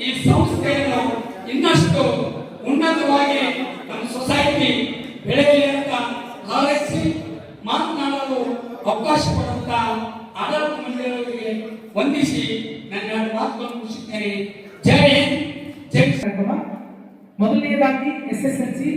ಈ ಸಂಸ್ಥೆಯನ್ನು ಇನ್ನಷ್ಟು ಉನ್ನತವಾಗಿ ನಮ್ಮ ಸೊಸೈಟಿ ಬೆಳೆಯಲಿ ಅಂತ ಹಾರೈಸಿ ಮಾತನಾಡಲು ಅವಕಾಶ ಕೊಡುವಂತ ಆಡಳಿತ ಮಂಡಳಿಯವರಿಗೆ ವಂದಿಸಿ ನನ್ನ ಮಾತುಗಳನ್ನು ಮುಗಿಸುತ್ತೇನೆ. ಜೈ ಹಿಂದ್, ಜೈ ಮೊದಲನೆಯದಾಗಿ ಎಸ್ ಎಸ್ ಎಲ್ ಸಿ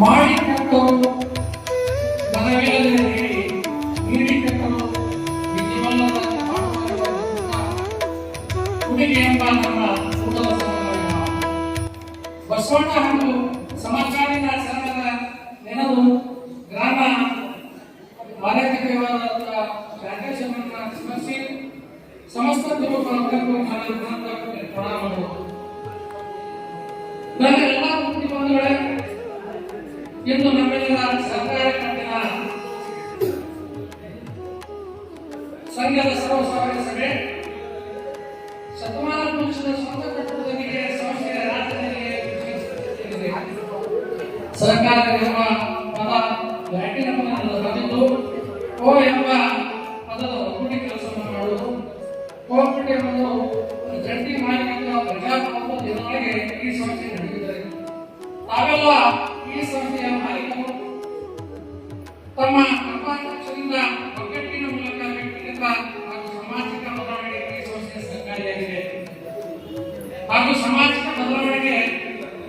ಮಾಡಿಕೊಟ್ಟು ಮನವಿಯಲ್ಲಿ ನೀಡಿಕೊಟ್ಟು ವಿಧಿವಲ್ಲದ ಹುಡುಗಿ ಎಂಬ ನಮ್ಮ ಕುಟುಂಬ ಬಸವಣ್ಣ ಹಾಗೂ ಸಮಾಜಾರಿನ ಸಂಘದ ನೆನದು ಗ್ರಾಮ ಮಾನ್ಯತೆವಾದ ರಾಕೇಶಮ್ಮನ ಸ್ಮರಿಸಿ ಸಮಸ್ತ ಗುರುಗಳು ಪ್ರಣಾಮಗಳು ಇಂದು ನಮ್ಮೆಲ್ಲ ಸರ್ಕಾರ ಕಟ್ಟಿನ ಸಂಘದ ಸರ್ವಸಾಮಾನ್ಯ ಸಭೆ ಶತಮಾನ ಪುರುಷದ ಸ್ವಂತ ಕಟ್ಟುವುದರಿಗೆ ಸಂಸ್ಥೆಯ ವಿಶೇಷತೆ ಸರ್ಕಾರ ಎಂಬ ಪದ ಲ್ಯಾಟಿನ್ ಬಂದಿದ್ದು ಓ ಎಂಬ ಪದದ ಒಕ್ಕೂಟಿ ಕೆಲಸವನ್ನು ಮಾಡುವುದು ಕೋಆಪರೇಟಿವ್ ಎಂಬುದು ಜಂಟಿ ಮಾಲೀಕತ್ವ ಪ್ರಜಾಪ್ರಭುತ್ವ ದಿನಗಳಿಗೆ ಈ ಸಂಸ್ಥೆ ನಡೆಯುತ್ತದೆ ತಾವೆಲ್ಲ ಈ ಸಂಸ್ಥೆಯ ಮಾಲೀಕರು ತಮ್ಮ ಕೃಪಾಕಕ್ಷದಿಂದ ಒಗ್ಗಟ್ಟಿನ ಮೂಲಕ ವ್ಯಕ್ತಿಗತ ಹಾಗೂ ಸಾಮಾಜಿಕ ಬದಲಾವಣೆಗೆ ಈ ಸಂಸ್ಥೆ ಸಹಕಾರಿಯಾಗಿದೆ ಹಾಗೂ ಸಾಮಾಜಿಕ ಬದಲಾವಣೆಗೆ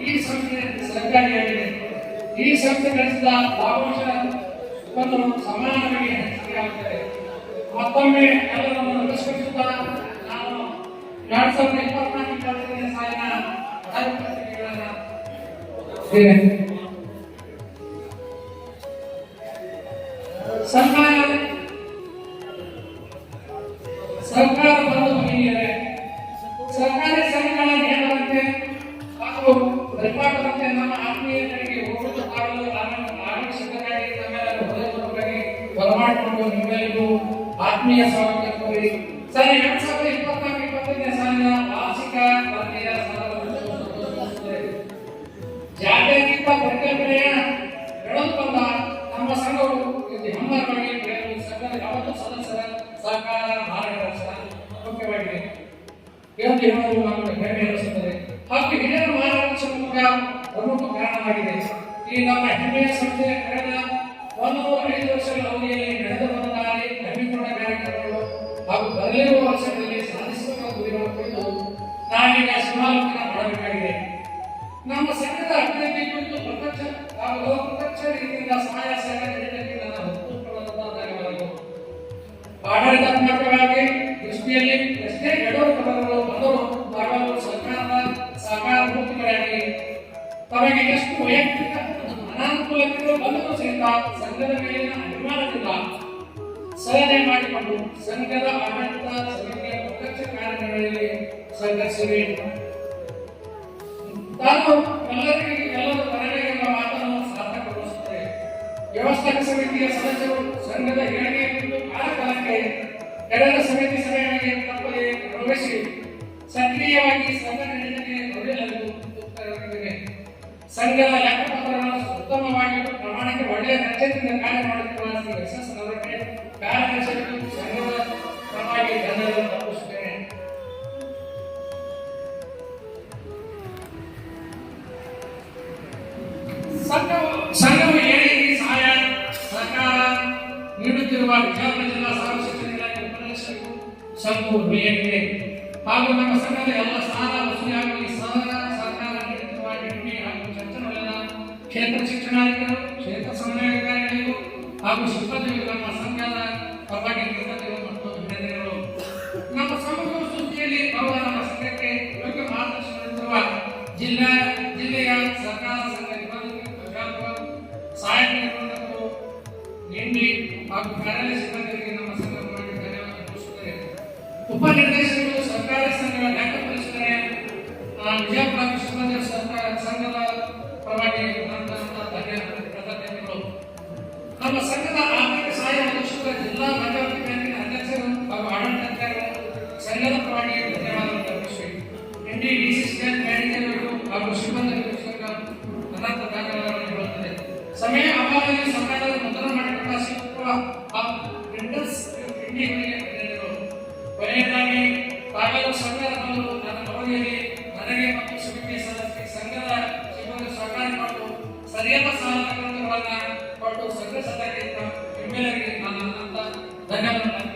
ಈ ಸಂಸ್ಥೆ ಸಹಕಾರಿಯಾಗಿದೆ ಈ ಸಂಸ್ಥೆ ಗಳಿಸಿದ ಒಂದು ಸಮಾನವಾಗಿ ಹಂಚಿಕೆಯಾಗುತ್ತದೆ ಮತ್ತೊಮ್ಮೆ ಎಲ್ಲರನ್ನು ನಮಸ್ಕರಿಸುತ್ತಾ ನಾನು ಎರಡ್ ಸಾವಿರದ ಇಪ್ಪತ್ನಾಲ್ಕು ಸಾಲಿನ ಕಾರ್ಯಪತ್ರಿಕೆಗಳನ್ನು ನಮ್ಮ ಆತ್ಮೀಯರಿಗೆ ಹೋಗುವುದು ಮಾಡಲು ಆರಕ್ಷಕರಾಗಿ ತಮ್ಮೆಲ್ಲರ ಹೃದಯಪೂರ್ವಕವಾಗಿ ಬರಮಾಡಿಕೊಂಡು ನಿಮ್ಮೆಲ್ಲರಿಗೂ ಆತ್ಮೀಯ ಸ್ವಾಗತ ಕೋರಿ. ಸರಿ, ಎರಡ್ ಸಾವಿರದ ಇಪ್ಪತ್ನಾಲ್ಕು ಇಪ್ಪತ್ತೈದನೇ ಸಾಲಿನ ಸದಸ್ಯರ ಸಹಕಾರ, ಮಾರಾಟ ಮುಖ್ಯವಾಗಿದೆ. ಹಾಗೂ ಹಿರಿಯರ ಮಾರಾಟ ಮೂಲಕ ಪ್ರಮುಖ ಕಾರಣವಾಗಿದೆ. ಈ ನಮ್ಮ ಹೆಮ್ಮೆಯ ಸಂಸ್ಥೆಯ ಕಳೆದ ಒಂದು ಐದು ವರ್ಷಗಳ ಅವಧಿಯಲ್ಲಿ ನಡೆದು ಬಂದ ಹಮ್ಮಿಕೊಂಡ ಕಾರ್ಯಕ್ರಮಗಳು ಹಾಗೂ ಬರಲಿರುವ ವರ್ಷಗಳಲ್ಲಿ ಸಾಧಿಸುವ ಗುರಿಗಳ ಕುರಿತು ನಾವೀಗ ಸಮಾಲೋಚನೆ ಮಾಡಬೇಕಾಗಿದೆ. ನಮ್ಮ ಸಂಘದ ಅಭಿವೃದ್ಧಿ ಕುರಿತು ಪ್ರತ್ಯಕ್ಷ ಹಾಗೂ ಅಪ್ರತ್ಯಕ್ಷ ರೀತಿಯಿಂದ ಸಹಾಯ ಸೇವೆ ನೀಡಲಿಕ್ಕೆ ನಾನು ಆಡಳಿತಾತ್ಮಕವಾಗಿ ದೃಷ್ಟಿಯಲ್ಲಿ ಎಷ್ಟೇ ಎಡವರು ಪದಗಳು ತಮಗೆ ಎಷ್ಟು ವೈಯಕ್ತಿಕ ಅನಾನುಕೂಲತೆಗಳು ಬಂದರೂ ಸಹಿತ ಸಂಘದ ಮೇಲಿನ ಅಭಿಮಾನದಿಂದ ಸಲಹೆ ಮಾಡಿಕೊಂಡು ಸಂಘದ ಆಡಳಿತ ಸಮಿತಿಯ ಪ್ರತ್ಯಕ್ಷ ಕಾರ್ಯಗಳಲ್ಲಿ ಸಂಘರ್ಷವೇ ತಾನು ಎಲ್ಲರಿಗೂ ಎಲ್ಲರೂ ಎಂಬ ಮಾತನ್ನು ಸಾರ್ಥಕಗೊಳಿಸುತ್ತೆ ವ್ಯವಸ್ಥಾಪಕ ಸಮಿತಿಯ ಸದಸ್ಯರು ಸಂಘದ ಸಂಘದ ಲೆಕ್ಕಪತ್ರವನ್ನು ಉತ್ತಮವಾಗಿ ಪ್ರಮಾಣಕ್ಕೆ ಒಳ್ಳೆಯ ಕಾರ್ಯ ಮಾಡುತ್ತಿರುವ ಯಶಸ್ಸು ಕಾರ್ಯದರ್ಶಿಗಳು ಸಂಘದ ಪರವಾಗಿ ಧನ್ಯವಾದ ತಪ್ಪಿಸುತ್ತೇನೆ ಸಂಘವು ಸಹಾಯ ಸರ್ಕಾರ ನೀಡುತ್ತಿರುವ ವಿಜಯಪುರ ಜಿಲ್ಲಾ ಸಾರ್ವಜನಿಕ ಇಲಾಖೆ ಉಪನಿರ್ದೇಶಕರು ಸಂಘವು ಹಾಗೂ ನಮ್ಮ ಸಂಘದ ಎಲ್ಲ ಸ್ಥಾನ ಸಹಕಾರ ಕ್ಷೇತ್ರ ಶಿಕ್ಷಣಾಧಿಕಾರಿಗಳು ಕ್ಷೇತ್ರ ಸಮನ್ವಯಾಧಿಕಾರಿಗಳಿಗೂ ಹಾಗೂ ಸಿಬ್ಬಂದಿಗಳು ನಮ್ಮ ಸಂಘದ ಪರವಾಗಿ ಕೃತಜ್ಞತೆಗಳು ಮತ್ತು ಅಭಿನಂದನೆಗಳು ನಮ್ಮ ಸಮಗ್ರ ಸುದ್ದಿಯಲ್ಲಿ ಬರುವ ನಮ್ಮ ಸಂಘಕ್ಕೆ ಯೋಗ್ಯ ಮಾರ್ಗದರ್ಶನ ನೀಡುತ್ತಿರುವ ಜಿಲ್ಲಾ ಜಿಲ್ಲೆಯ ಸರ್ಕಾರ ಸಂಘ ಪ್ರಜಾಪ್ರಭು, ಸಹಾಯಕ ಹಾಗೂ ಕಾರ್ಯಾಲಯ ನಮ್ಮ ಸಂಘದ ಆರ್ಥಿಕ ಸಹಾಯ ಒದಗಿಸುವ ಜಿಲ್ಲಾ ಬ್ಯಾಂಕಿನ ಅಧ್ಯಕ್ಷರು ಹಾಗೂ ಆಡಳಿತಾಧಿಕಾರಿಗಳು ಸಂಘದ ಪರವಾಗಿ ಧನ್ಯವಾದಗಳು ಅರ್ಪಿಸುವೆ ಎನ್ಡಿ ಡಿಸಿಸಿ ಬ್ಯಾಂಕ್ ಮ್ಯಾನೇಜರ್ಗಳು ಹಾಗೂ ಸಿಬ್ಬಂದಿ ಸಂಘ ಅನಂತ ಧನ್ಯವಾದಗಳನ್ನು ಹೇಳುತ್ತದೆ ಸಮಯ ಅಭಾವದಲ್ಲಿ ಸರ್ಕಾರದ ಮುದ್ರಣ ಮಾಡಿಕೊಂಡ ಸಿಕ್ಕುವ ಪ್ರಿಂಟರ್ಸ್ ಧನ್ಯವಾದಗಳು. ಕೊನೆಯದಾಗಿ ತಾವೆಲ್ಲರೂ ಸಂಘದ ಬಂದು ನನ್ನ ಅವಧಿಯಲ್ಲಿ ನನಗೆ ಮತ್ತು ಸಮಿತಿ ಸದಸ್ಯ, ಸಂಘದ ಸಿಬ್ಬಂದಿ ಸಹಕಾರ ಮಾಡಲು ಸರಿಯಾದ ಸಹಕಾರಗಳನ್ನು ಕೊಟ್ಟು ಸಂಘ ಸದಸ್ಯರಿಗೆ ನಿಮ್ಮೆಲ್ಲರಿಗೆ ನನ್ನ ಅನಂತ ಧನ್ಯವಾದ